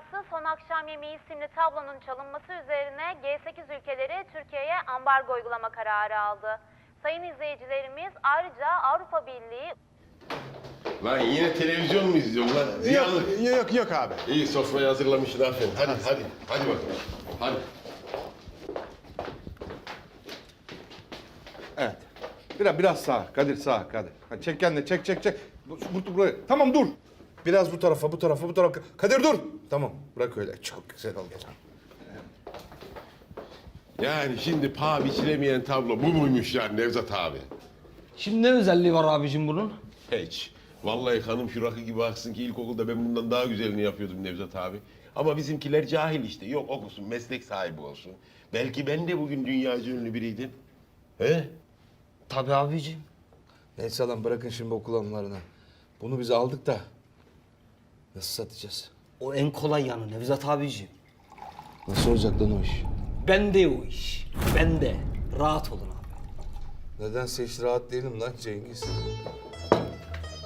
Dünyası Son Akşam Yemeği isimli tablonun çalınması üzerine G8 ülkeleri Türkiye'ye ambargo uygulama kararı aldı. Sayın izleyicilerimiz ayrıca Avrupa Birliği Lan yine televizyon mu izliyorsun lan? Ziyalı. Yok, yok, yok abi. İyi sofrayı hazırlamışsın aferin. Hadi hadi. Hadi bakalım. Hadi. Evet. Biraz biraz sağ. Kadir sağ Kadir. Hadi çek kendini çek çek çek. Bu, bu, buraya. Tamam dur. Biraz bu tarafa bu tarafa bu tarafa. Kadir dur. Tamam bırak öyle. Çok güzel oldu. Yani şimdi paha biçilemeyen tablo bu muymuş yani Nevzat abi? Şimdi ne özelliği var abicim bunun? Hiç. Vallahi hanım şu rakı gibi aksın ki ilkokulda ben bundan daha güzelini yapıyordum Nevzat abi. Ama bizimkiler cahil işte. Yok okusun, meslek sahibi olsun. Belki ben de bugün dünyaca ünlü biriydim. He? Tabii abicim. Neyse lan bırakın şimdi okul anılarını. Bunu biz aldık da nasıl satacağız? O en kolay yanı Nevzat abicim. Nasıl olacak lan o iş? Bende o iş. Bende. Rahat olun abi. Nedense hiç rahat değilim lan Cengiz.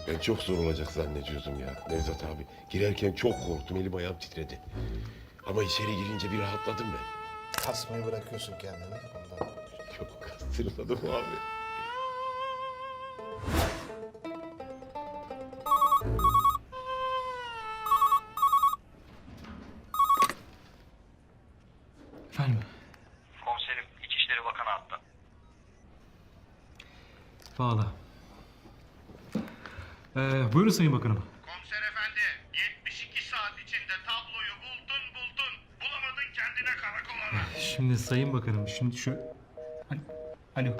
Ben çok zor olacak zannediyordum ya Nevzat abi. Girerken çok korktum, elim ayağım titredi. Ama içeri girince bir rahatladım ben. Kasmayı bırakıyorsun kendini. Ondan. Çok kastırladım abi. Efendim? Komiserim İçişleri Bakanı attı. Bağla. Ee, buyurun Sayın Bakanım. Komiser efendi 72 saat içinde tabloyu buldun buldun. Bulamadın kendine karakol ara. Şimdi Sayın Bakanım, şimdi şu... Alo. Alo.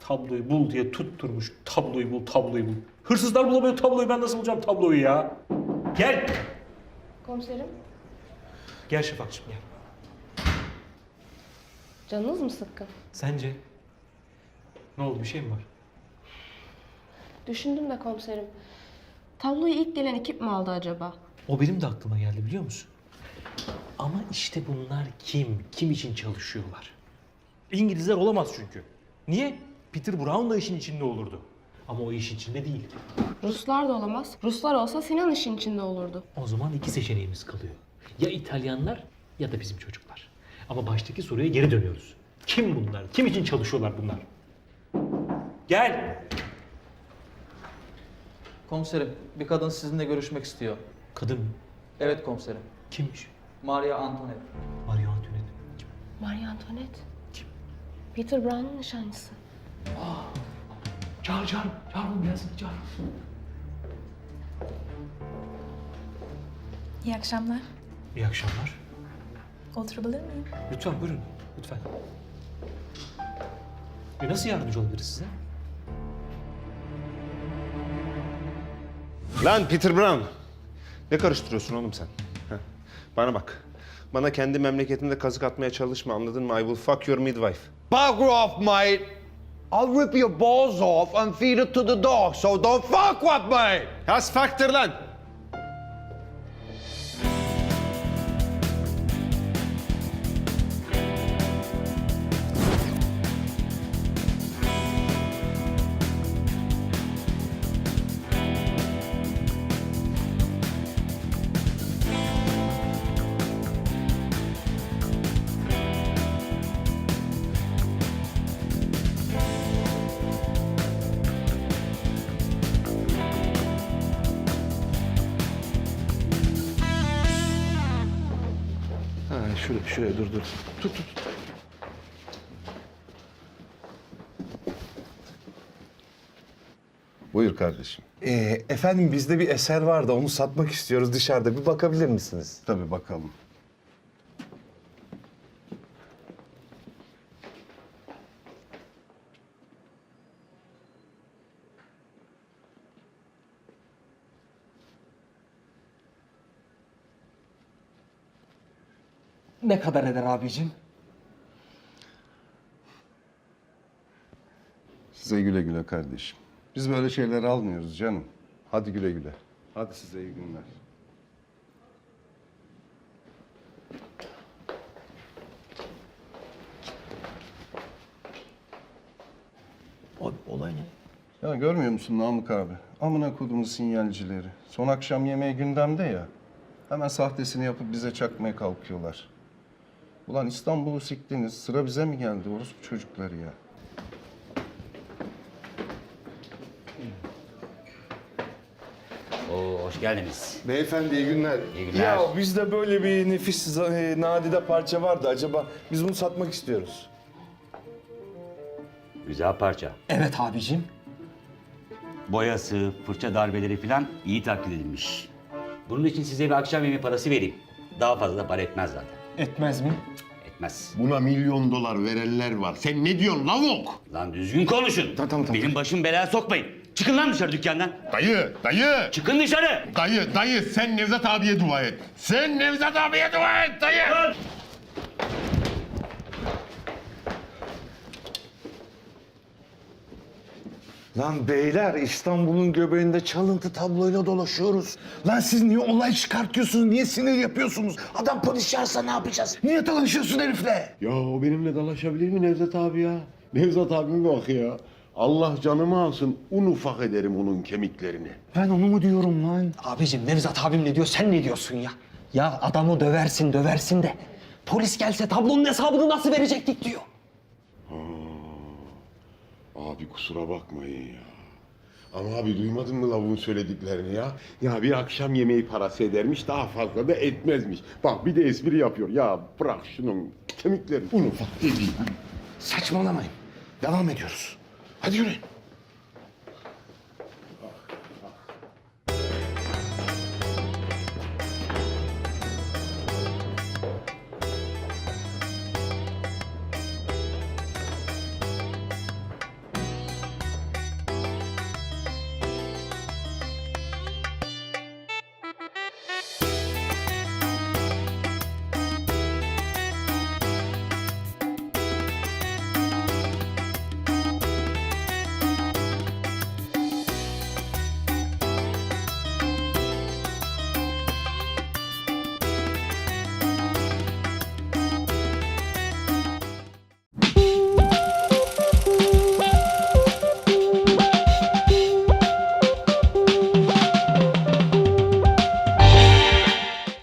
Tabloyu bul diye tutturmuş. Tabloyu bul, tabloyu bul. Hırsızlar bulamıyor tabloyu. Ben nasıl bulacağım tabloyu ya? Gel. Komiserim, Gel Şafak'cığım gel. canınız mı sıkkın? Sence? Ne oldu? Bir şey mi var? Düşündüm de komiserim. Tabloyu ilk gelen ekip mi aldı acaba? O benim de aklıma geldi biliyor musun? Ama işte bunlar kim? Kim için çalışıyorlar? İngilizler olamaz çünkü. Niye? Peter Brown da işin içinde olurdu. Ama o iş içinde değil. Ruslar da olamaz. Ruslar olsa Sinan işin içinde olurdu. O zaman iki seçeneğimiz kalıyor. Ya İtalyanlar ya da bizim çocuklar. Ama baştaki soruya geri dönüyoruz. Kim bunlar? Kim için çalışıyorlar bunlar? Gel. Komiserim, bir kadın sizinle görüşmek istiyor. Kadın mı? Evet komiserim. Kimmiş? Maria Antoinette. Marie Antoinette. Kim? Marie Antoinette. Kim? Peter Brown'un nişanlısı. Çağır çağır. Çağır onu gelsin çağır. İyi akşamlar. İyi akşamlar. Oturabilir miyim? Lütfen buyurun. Lütfen. E nasıl yardımcı olabiliriz size? Lan Peter Brown. Ne karıştırıyorsun oğlum sen? Heh. Bana bak. Bana kendi memleketimde kazık atmaya çalışma anladın mı? I will fuck your midwife. Bugger off, mate. I'll rip your balls off and feed it to the dog, so don't fuck with me! Has faktır lan. Şuraya şuraya dur dur. Tut tut. tut. Buyur kardeşim. Ee, efendim bizde bir eser var da onu satmak istiyoruz dışarıda. Bir bakabilir misiniz? Tabii bakalım. Ne kadar eder abicim? Size güle güle kardeşim. Biz böyle şeyleri almıyoruz canım. Hadi güle güle. Hadi size iyi günler. Abi olay ne? Ya görmüyor musun Namık abi? Amına kodumun sinyalcileri. Son akşam yemeği gündemde ya. Hemen sahtesini yapıp bize çakmaya kalkıyorlar. Ulan İstanbul'u siktiniz. Sıra bize mi geldi orospu çocukları ya? Oo, hoş geldiniz. Beyefendi iyi günler. İyi günler. Ya bizde böyle bir nefis e, nadide parça vardı. Acaba biz bunu satmak istiyoruz. Güzel parça. Evet abicim. Boyası, fırça darbeleri falan iyi taklit edilmiş. Bunun için size bir akşam yemeği parası vereyim. Daha fazla da para etmez zaten. Etmez mi? Etmez. Buna milyon dolar verenler var. Sen ne diyorsun lavuk? Lan düzgün konuşun. Tamam, tamam. Benim başım belaya sokmayın. Çıkın lan dışarı dükkandan. Dayı, dayı. Çıkın dışarı. Dayı, dayı sen Nevzat abiye dua et. Sen Nevzat abiye dua et dayı. Lan beyler İstanbul'un göbeğinde çalıntı tabloyla dolaşıyoruz. Lan siz niye olay çıkartıyorsunuz? Niye sinir yapıyorsunuz? Adam polis çağırsa ne yapacağız? Niye dalaşıyorsun herifle? Ya o benimle dalaşabilir mi Nevzat abi ya? Nevzat abime bak ya. Allah canımı alsın un ufak ederim onun kemiklerini. Ben onu mu diyorum lan? Abicim Nevzat abim ne diyor sen ne diyorsun ya? Ya adamı döversin döversin de polis gelse tablonun hesabını nasıl verecektik diyor. Abi kusura bakmayın ya. Ama abi duymadın mı lavuğun söylediklerini ya? Ya bir akşam yemeği parası edermiş daha fazla da etmezmiş. Bak bir de espri yapıyor. Ya bırak şunun kemikleri un ufak dediği. Saçmalamayın. Devam ediyoruz. Hadi yürüyün.